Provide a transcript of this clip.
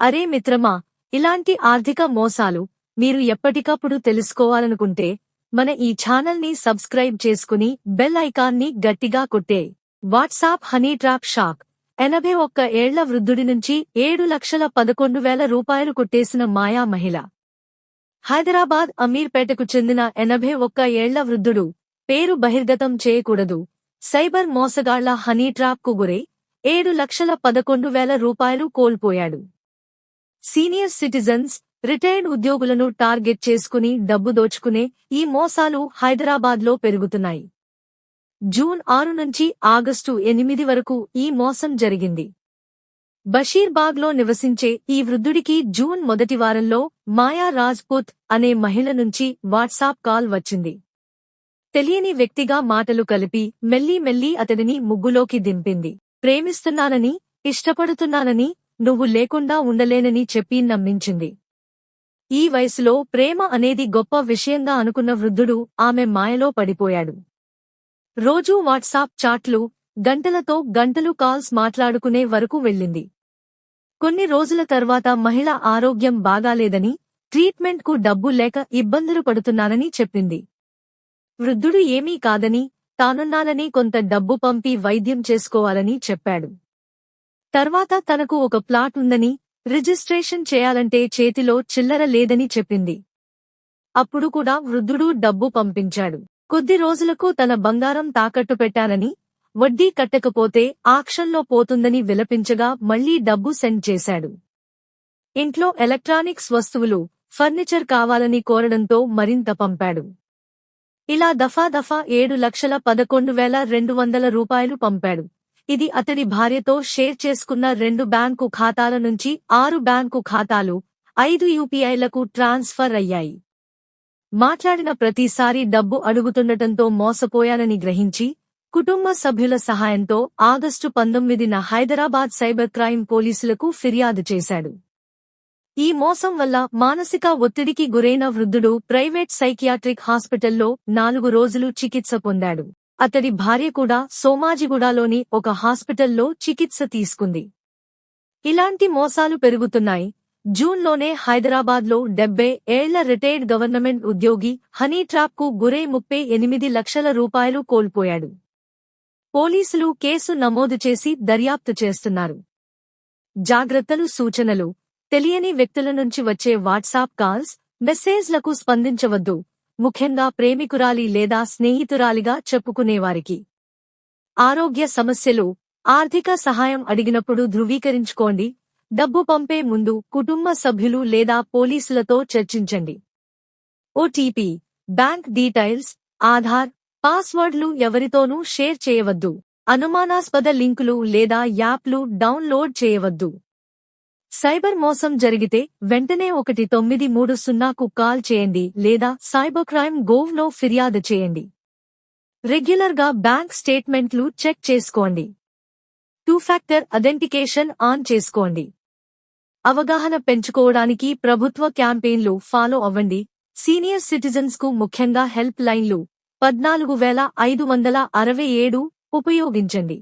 అరే మిత్రమా ఇలాంటి ఆర్థిక మోసాలు మీరు ఎప్పటికప్పుడు తెలుసుకోవాలనుకుంటే మన ఈ ఛానల్ని సబ్స్క్రైబ్ చేసుకుని బెల్ ఐకాన్ని గట్టిగా కొట్టే. WhatsApp honey trap shock. ఎనభై ఒక్క ఏళ్ళ వృద్ధుడి నుంచి ఏడు లక్షల పదకొండు వేల రూపాయలు కొట్టేసిన మాయా మహిళ. హైదరాబాద్ అమీర్పేటకు చెందిన ఎనభై ఒక్క ఏళ్ళ వృద్ధుడు పేరు బహిర్గతం చేయకూడదు. సైబర్ మోసగాళ్ళ హనీ ట్రాప్కు గురై ఏడు లక్షల పదకొండు వేల రూపాయలు కోల్పోయాడు. సీనియర్ సిటిజన్స్ రిటైర్డ్ ఉద్యోగులను టార్గెట్ చేసుకుని డబ్బు దోచుకునే ఈ మోసాలు హైదరాబాద్లో పెరుగుతున్నాయి. జూన్ ఆరు నుంచి ఆగస్టు ఎనిమిది వరకు ఈ మోసం జరిగింది. బషీర్బాగ్లో నివసించే ఈ వృద్ధుడికి జూన్ మొదటి వారంలో మాయా రాజ్పుత్ అనే మహిళ నుంచి వాట్సాప్ కాల్ వచ్చింది. తెలియని వ్యక్తిగా మాటలు కలిపి మెల్లి మెల్లి అతడిని ముగ్గులోకి దింపింది. ప్రేమిస్తున్నానని ఇష్టపడుతున్నానని నువ్వు లేకుండా ఉండలేనని చెప్పి నమ్మించింది. ఈ వయసులో ప్రేమ అనేది గొప్ప విషయంగా అనుకున్న వృద్ధుడు ఆమె మాయలో పడిపోయాడు. రోజూ వాట్సాప్ చాట్లు గంటలతో గంటలు కాల్స్ మాట్లాడుకునే వరకు వెళ్ళింది. కొన్ని రోజుల తర్వాత మహిళ ఆరోగ్యం బాగాలేదని ట్రీట్మెంట్కు డబ్బు లేక ఇబ్బందులు పడుతున్నానని చెప్పింది. వృద్ధుడు ఏమీ కాదని తానున్నానని కొంత డబ్బు పంపి వైద్యం చేసుకోవాలని చెప్పాడు. తర్వాత తనకు ఒక ప్లాట్ ఉందని రిజిస్ట్రేషన్ చేయాలంటే చేతిలో చిల్లర లేదని చెప్పింది. అప్పుడు కూడా వృద్ధుడు డబ్బు పంపించాడు. కొద్ది రోజులకు తన బంగారం తాకట్టు పెట్టానని వడ్డీ కట్టకపోతే ఆక్షన్లో పోతుందని విలపించగా మళ్ళీ డబ్బు సెండ్ చేశాడు. ఇంట్లో ఎలక్ట్రానిక్స్ వస్తువులు ఫర్నిచర్ కావాలని కోరడంతో మరింత పంపాడు. ఇలా దఫా దఫా ఏడు లక్షల పదకొండు వేల రెండు వందల రూపాయలు పంపాడు. ఇది అతడి భార్యతో షేర్ చేసుకున్న రెండు బ్యాంకు ఖాతాల నుంచి ఆరు బ్యాంకు ఖాతాలు ఐదు యూపీఐలకు ట్రాన్స్ఫర్ అయ్యాయి. మాట్లాడిన ప్రతిసారి డబ్బు అడుగుతుండటంతో మోసపోయానని గ్రహించి కుటుంబ సభ్యుల సహాయంతో ఆగస్టు పంతొమ్మిదిన హైదరాబాద్ సైబర్ క్రైమ్ పోలీసులకు ఫిర్యాదు చేశాడు. ఈ మోసం వల్ల మానసిక ఒత్తిడికి గురైన వృద్ధుడు ప్రైవేట్ సైకియాట్రిక్ హాస్పిటల్లో నాలుగు రోజులు చికిత్స పొందాడు. అతడి భార్య కూడా సోమాజిగూడలోని ఒక హాస్పిటల్లో చికిత్స తీసుకుంది. ఇలాంటి మోసాలు పెరుగుతున్నాయి. జూన్లోనే హైదరాబాద్లో డెబ్బై ఏళ్ళ రిటైర్డ్ గవర్నమెంట్ ఉద్యోగి హనీ ట్రాప్కు గురై ముప్పై ఎనిమిది లక్షల రూపాయలు కోల్పోయాడు. పోలీసులు కేసు నమోదు చేసి దర్యాప్తు చేస్తున్నారు. జాగ్రత్తలు సూచనలు తెలియని వ్యక్తుల నుంచి వచ్చే వాట్సాప్ కాల్స్ మెసేజ్లకు స్పందించవద్దు. ముఖ్యంగా ప్రేమికురాలి లేదా స్నేహితురాలిగా చెప్పుకునేవారికి. ఆరోగ్య సమస్యలు ఆర్థిక సహాయం అడిగినప్పుడు ధృవీకరించుకోండి. డబ్బు పంపే ముందు కుటుంబ సభ్యులు లేదా పోలీసులతో చర్చించండి. ఓటీపీ బ్యాంక్ డీటైల్స్ ఆధార్ పాస్వర్డ్లు ఎవరితోనూ షేర్ చేయవద్దు. అనుమానాస్పద లింకులు లేదా యాప్లు డౌన్లోడ్ చేయవద్దు. సైబర్ మోసం జరిగితే వెంటనే ఒకటి తొమ్మిది మూడు సున్నాకు కాల్ చేయండి లేదా సైబర్ క్రైమ్ గోవ్లో ఫిర్యాదు చేయండి. రెగ్యులర్గా బ్యాంక్ స్టేట్మెంట్లు చెక్ చేసుకోండి. టూ ఫ్యాక్టర్ అథెంటికేషన్ ఆన్ చేసుకోండి. అవగాహన పెంచుకోవడానికి ప్రభుత్వ క్యాంపెయిన్లు ఫాలో అవ్వండి. సీనియర్ సిటిజన్స్కు ముఖ్యంగా హెల్ప్ లైన్లు పద్నాలుగు వేల ఐదు వందల అరవై ఏడు ఉపయోగించండి.